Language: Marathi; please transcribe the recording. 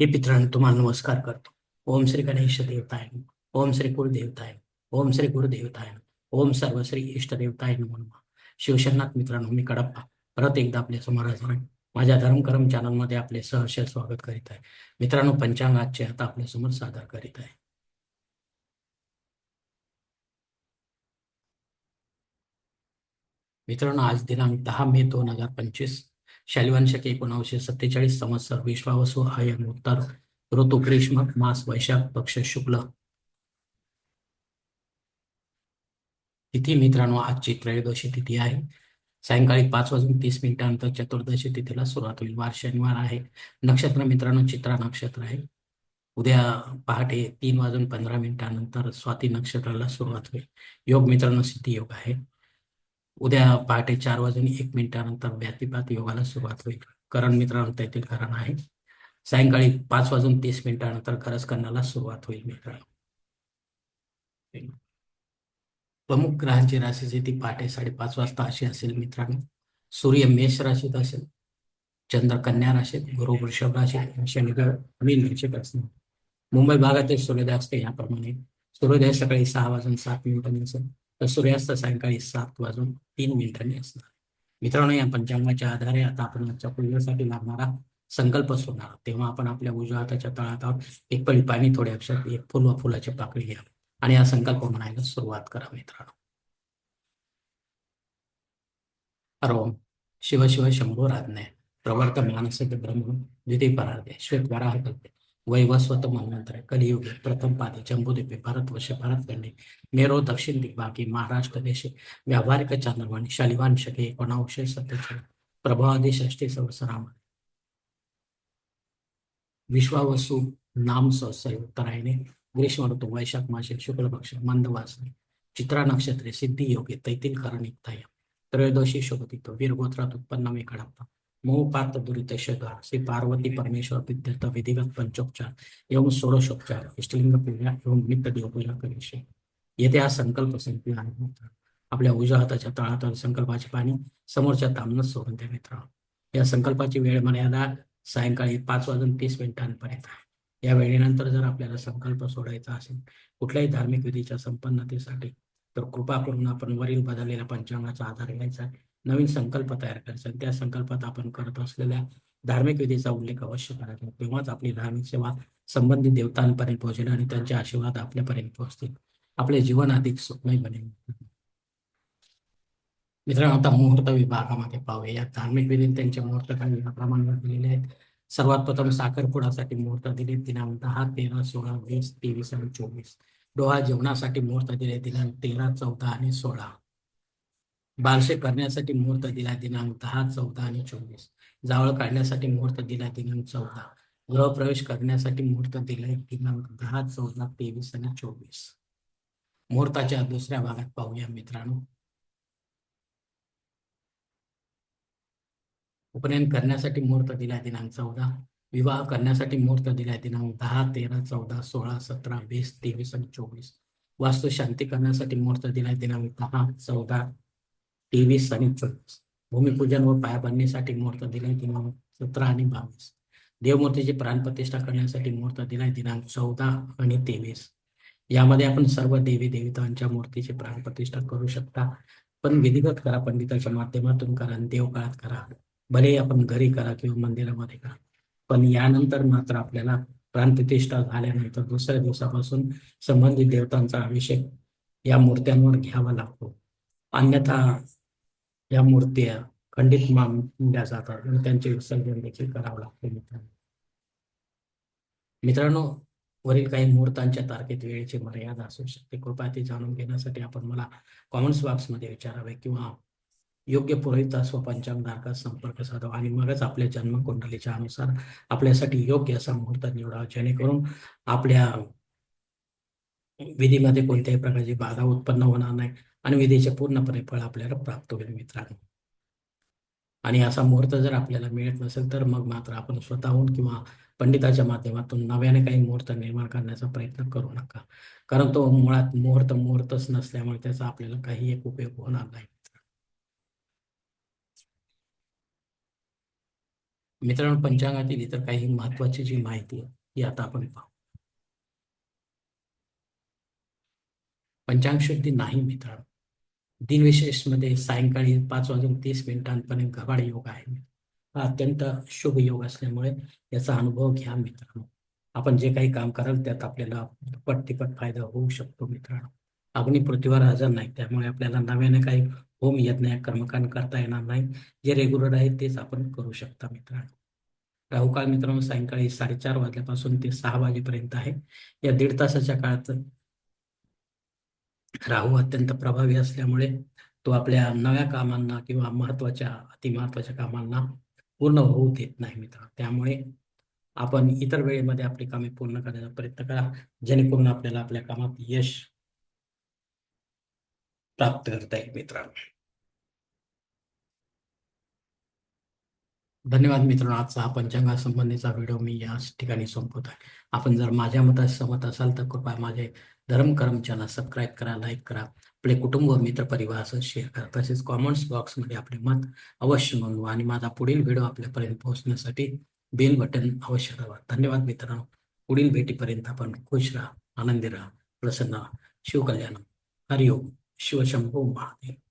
हे मित्रांनो तुम्हाला नमस्कार करतो. ओम श्री गणेश देवताय ओम श्री कुलदेवताय ओम श्री गुरुदेवताय ओम सर्व श्री इष्ट देवताय म्हणून नमः. मित्रांनो मी कडप्पा. परत एकदा आपल्यासमोर माझ्या धर्मकर्म चॅनलमध्ये आपले सहर्ष स्वागत करीत आहे. मित्रांनो पंचांगाचे आता आपल्यासमोर सादर करीत आहे. मित्रांनो आज दिनांक दहा मे दोन हजार पंचवीस. शालिवान शके सत्तेचाळीस संवत्सर विश्वावसु आयन उत्तर ऋतु ग्रीष्म मास वैशाख पक्ष शुक्ल. तिथी मित्रांनो आजची त्रयोदशी तिथी आहे. सायंकाळी पाच वाजून तीस मिनिटानंतर चतुर्दशी तिथीला सुरुवात होईल. वार शनिवार आहे. नक्षत्र मित्रांनो चित्रा नक्षत्र आहे. उद्या पहाटे तीन वाजून पंधरा मिनिटानंतर स्वाती नक्षत्राला सुरुवात होईल. योग मित्रांनो सिद्धी योग आहे. उद्या पहाटे चार वाजून एक मिनिटानंतर व्यतिपात योगाला सुरुवात होईल. करण मित्रांनो तेथील करण आहे. सायंकाळी पाच वाजून तीस मिनिटानंतर खरच करण्याला सुरुवात होईल मित्रांनो. प्रमुख ग्रहांची राशी जी ती पहाटे साडेपाच वाजता अशी असेल मित्रांनो. सूर्य मेष राशीत असेल चंद्र कन्या राशीत गुरु वृषभ राशीत शनी मीन राशीत असणार मुंबई भागातील सूर्योदय असते याप्रमाणे. सूर्योदय सकाळी सहा वाजून सात मिनिटांनी असेल. तर सूर्यास्त सायंकाळी सात वाजून तीन मिनिटांनी असणार. मित्रांनो या पंचांगाच्या आधारे आता आपण आजच्या पूजेसाठी लागणारा संकल्प सोडणार तेव्हा आपण आपल्या उजव्या हाताच्या तळात आहोत. एक पळी पाणी थोड्या अक्षरात एक फुल व फुलाची पाकळी घ्या. आणि हा संकल्प म्हणायला सुरुवात करा मित्रांनो. अरोम शिव शिव शंभो राजने प्रवर्त मानसिक ब्रह्म द्वितीय परार्धे. श्वेत वराह कल्पे वैवस्वत मनवंतर कलियुगे प्रथम पादी जम्बूद्वीपे भारतवर्ष भारतखंडे मेरो दक्षिण दिग्भागी महाराष्ट्र देशे व्यावहारिक चांद्रवाणी शालिवान शके एकोणावीसशे सत्तेचाळीस प्रभावादी षष्टी सहस्राम विश्वावसु नाम संवत्सरी उत्तरायणे ग्रीष्म ऋतू वैशाख मासे शुक्ल पक्ष मंदवासने चित्रा नक्षत्रे सिद्धी योगे तैतील कारण युक्ताय त्रयोदशी शोभतित्व वीरगोत्रात उत्पन्न मी कडप्पा मोहपात दुरित श्री पार्वती परमेश्वर विद्यर्थ विधिवत पंचोपचार एवं षोडशोपचार इष्टलिंग पूजा एवं नित्य देवपूजा करीशे येथे हा संकल्प संपला होता आपल्या उजव्या हाताच्या तळात संकल्पाचे पाणी समोरच्या तामनच सोडून द्या मित्र या संकल्पाची वेळ मर्यादा सायंकाळी पाच वाजून तीस मिनिटांपर्यंत आहे. या वेळेनंतर जर आपल्याला संकल्प सोडायचा असेल कुठल्याही धार्मिक विधीच्या संपन्नतेसाठी तर कृपा करून आपण वरील बदललेल्या पंचांगाचा आधार घ्यायचा आहे. नवीन संकल्प तयार करायचा. त्या संकल्पात आपण करत असलेल्या धार्मिक विधीचा उल्लेख अवश्य करायचा तेव्हाच आपली धार्मिक सेवा संबंधित देवतांपर्यंत पोहोचेल आणि त्यांचे आशीर्वाद आपल्यापर्यंत पोहोचतील. आपले जीवन अधिक सुखमय बनेल. मित्रांनो आता मुहूर्त विभागामध्ये पाहूया. या धार्मिक विधी त्यांचे मुहूर्त काही या प्रमाणात दिलेले आहेत. सर्वात प्रथम साखरपुडासाठी मुहूर्त दिले. दिनांक दहा तेरा सोळा वीस तेवीस आणि चोवीस. डोहा जेवणासाठी मुहूर्त दिले. दिनांक तेरा चौदा आणि सोळा. बारसे करण्यासाठी मुहूर्त दिला दिनांक दहा चौदा आणि चोवीस. जावळ काढण्यासाठी मुहूर्त दिला दिनांक चौदा. गृहप्रवेश करण्यासाठी मुहूर्त दिला दिनांक दहा चौदा तेवीस आणि चोवीस. मुहूर्ताच्या दुसऱ्या भागात पाहूया मित्रांनो. उपनयन करण्यासाठी मुहूर्त दिला दिनांक चौदा. विवाह करण्यासाठी मुहूर्त दिला दिनांक दहा तेरा चौदा सोळा सतरा वीस तेवीस आणि चोवीस. वास्तू शांती करण्यासाठी मुहूर्त दिला दिनांक दहा चौदा तेवीस आणि चोवीस भूमिपूजन व पायाभरणीसाठी मुहूर्त दिलाय दिनांक सतरा आणि बावीस. देवमूर्तीची प्राणप्रतिष्ठा करण्यासाठी मुहूर्त दिलाय दिनांक चौदा आणि तेवीस. यामध्ये आपण सर्व देवी देवतांच्या मूर्तीची प्राणप्रतिष्ठा करू शकता. पण विधिवत करा पंडिताच्या माध्यमातून करा देवकाळात करा. भले आपण घरी करा किंवा मंदिरामध्ये करा. पण यानंतर मात्र आपल्याला प्राणप्रतिष्ठा झाल्यानंतर दुसऱ्या दिवसापासून संबंधित देवतांचा अभिषेक या मूर्त्यांवर घ्यावा लागतो. अन्यथा या मूर्त्या खंडित मानल्या जातात आणि त्यांचे विसर्जन देखील करावं लागते मित्रांनो. मित्रांनो वरील काही मुहूर्तांच्या तारखेत वेळेची मर्यादा असू शकते. कृपया ती जाणून घेण्यासाठी आपण मला कॉमेंट्स बॉक्समध्ये विचारावे किंवा योग्य पुरोहित व पंचांगधारकात संपर्क साधावा आणि मगच आपल्या जन्मकुंडलीच्या अनुसार आपल्यासाठी योग्य असा मुहूर्त निवडावा जेणेकरून आपल्या विधीमध्ये कोणत्याही प्रकारची बाधा उत्पन्न होणार नाही. आणि विधीचे पूर्णपणे फळ आपल्याला प्राप्त होईल मित्रांनो. आणि असा मुहूर्त जर आपल्याला मिळत नसेल तर मग मात्र आपण स्वतःहून किंवा पंडिताच्या माध्यमातून नव्याने काही मुहूर्त निर्माण करण्याचा प्रयत्न करू नका. कारण तो मुळात मुहूर्त मुहूर्तच नसल्यामुळे त्याचा आपल्याला काही एक उपयोग होणार नाही मित्रांनो. पंचांगातील इतर काही महत्वाची जी माहिती आहे ती आता आपण पाहू. पंचांग शुद्धी नाही मित्रांनो. दिनविशेषमध्ये सायंकाळी पाच वाजून तीस मिनिटांपर्यंत गबाड योग आहे. हा अत्यंत शुभ योग असल्यामुळे याचा अनुभव घ्या मित्रांनो. आपण जे काही काम कराल त्यात आपल्याला दुप्पट तिप्पट फायदा होऊ शकतो मित्रांनो. अग्नी पृथ्वीवर हजर नाही त्यामुळे आपल्याला नव्याने काही होम यज्ञ कर्मकांड करता येणार नाही. जे रेग्युलर आहे तेच आपण करू शकता मित्रांनो. राहुकाळ मित्रांनो सायंकाळी साडेचार वाजल्यापासून ते सहा वाजेपर्यंत आहे. या दीड तासाच्या काळात राहू अत्यंत प्रभावी असल्यामुळे तो आपल्या नव्या कामांना किंवा महत्त्वाच्या अतिमहत्वाच्या कामांना पूर्ण होऊ देत नाही मित्र. त्यामुळे आपण इतर वेळेमध्ये आपली कामे पूर्ण करण्याचा प्रयत्न करा जेणेकरून आपल्याला आपल्या कामात यश प्राप्त करता येईल मित्रांनो धन्यवाद मित्रांनो. आजचा हा पंचांगा संबंधीचा व्हिडिओ मी याच ठिकाणी संपवत आहे आपण जर माझ्या मतात सहमत असाल तर कृपया माझे धर्म कर्म सबस्क्राईब करा लाईक करा. आपले कुटुंब मित्र परिवारासह शेअर करा. तसेच कॉमेंट्स बॉक्समध्ये आपले मत अवश्य नोंदवा आणि माझा पुढील व्हिडिओ आपल्यापर्यंत पोहोचण्यासाठी बेल बटन अवश्य दाबा. धन्यवाद मित्रांनो. पुढील भेटीपर्यंत आपण खुश राहा आनंदी राहा प्रसन्न राहा. शिवकल्याण. हरिओम. शिवशंभो महादेव.